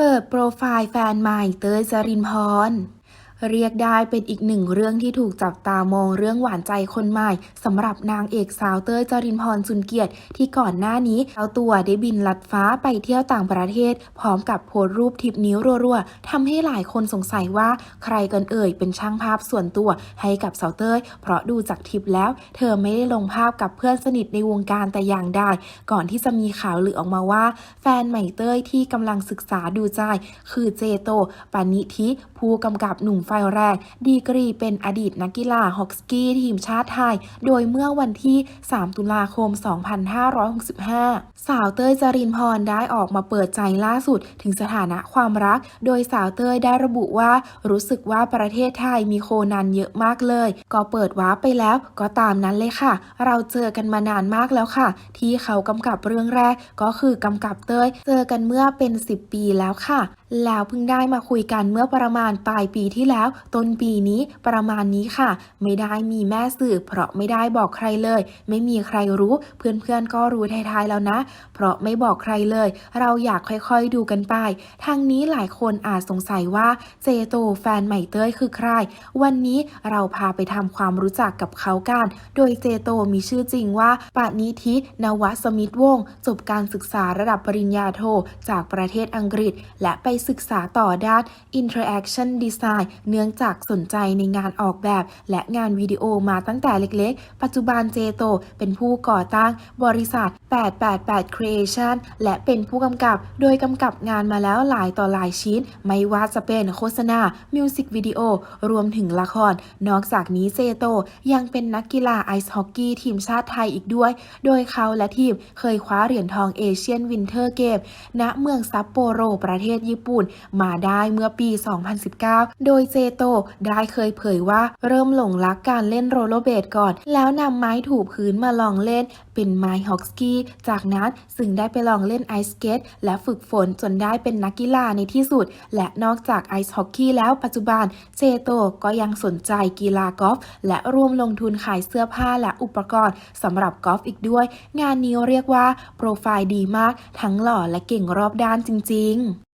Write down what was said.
เปิดโปรไฟล์แฟนใหม่เตยจรินพร เรียกได้เป็นอีกหนึ่งเรื่องที่ถูกจับตามองเรื่องหวานใจคนใหม่สำหรับนางเอกสาวเต้ยจรินพรจุนเกียรติ ที่ก่อนหน้านี้เอาตัวได้บินลัดฟ้าไปเที่ยวต่างประเทศ พร้อมกับโพสรูปทิปนิ้วรัวๆทำให้หลายคนสงสัยว่าใครกันเอ่ยเป็นช่างภาพส่วนตัวให้กับสาวเต้ย เพราะดูจากทิปแล้ว เธอไม่ได้ลงภาพกับเพื่อนสนิทในวงการแต่อย่างใดก่อนที่จะมีข่าวลือออกมาว่า แฟนใหม่เต้ยที่กำลังศึกษาดูใจ คือเจโตปานิธิผู้กำกับหนุ่มไฟแรงดีกรีเป็นอดีตนักกีฬาฮอกสกี้ทีมชาติไทย โดยเมื่อวันที่ 3 ตุลาคม 2565 สาวเต้ยจรินพรได้ออกมาเปิดใจล่าสุดถึงสถานะความรัก โดยสาวเต้ยได้ระบุว่ารู้สึกว่าประเทศไทยมีโคนันเยอะมากเลย ก็เปิดวาร์ปไปแล้วก็ตามนั้นเลยค่ะ เราเจอกันมานานมากแล้วค่ะ ที่เขากำกับเรื่องแรกก็คือกำกับเต้ย เจอกันเมื่อเป็น 10 ปีแล้วค่ะแล้วเพิ่งได้มาคุยกันเมื่อประมาณปลายปีที่แล้ว ต้นปีนี้ประมาณนี้ค่ะ ไม่ได้มีแม่สื่อ เพราะไม่ได้บอกใครเลย ไม่มีใครรู้ เพื่อนๆก็รู้ท้ายๆแล้วนะ เพราะไม่บอกใครเลย เราอยากค่อยๆดูกันไป ทางนี้หลายคนอาจสงสัยว่าเจโตแฟนใหม่เต้ยคือใคร วันนี้เราพาไปทำความรู้จักกับเขากัน โดยเจโตมีชื่อจริงว่าปานิธินวสมิตรวงศ์จบการศึกษาระดับปริญญาโทจากประเทศอังกฤษ และไปศึกษาต่อด้าน Interaction Design เนื่องจากสนใจในงานออกแบบ และงานวิดีโอมาตั้งแต่เล็กๆ ปัจจุบันเจโต เป็นผู้ก่อตั้งบริษัท 888 Creation และเป็นผู้กำกับ โดยกำกับงานมาแล้วหลายต่อหลายชิ้น ไม่ว่าจะเป็นโฆษณา มิวสิกวิดีโอ รวมถึงละคร นอกจากนี้เจโตยังเป็นนักกีฬาไอซ์ฮอกกี้ทีมชาติไทยอีกด้วย โดยเขาและทีมเคยคว้าเหรียญทองเอเชียนวินเทอร์เกม ณ เมืองซัปโปโร ประเทศญี่ปุ่นมาได้เมื่อปี 2019 โดยเจโตได้เคยเผยว่าเริ่มหลงรักการเล่นโรลเลอร์เบดก่อน แล้วนำไม้ถูพื้นมาลองเล่น เป็นไม้ฮอกสกี้จากนั้นซึ่งได้ไปลองเล่นไอสเกตและฝึกฝนจนได้เป็นนักกีฬาในที่สุด และนอกจากไอซ์ฮอกกี้แล้วปัจจุบัน เจโตก็ยังสนใจกีฬากอล์ฟและร่วมลงทุนขายเสื้อผ้าและอุปกรณ์สำหรับกอล์ฟอีกด้วย งานนี้เรียกว่า โปรไฟล์ดีมาก ทั้งหล่อและเก่งรอบด้านจริง ๆ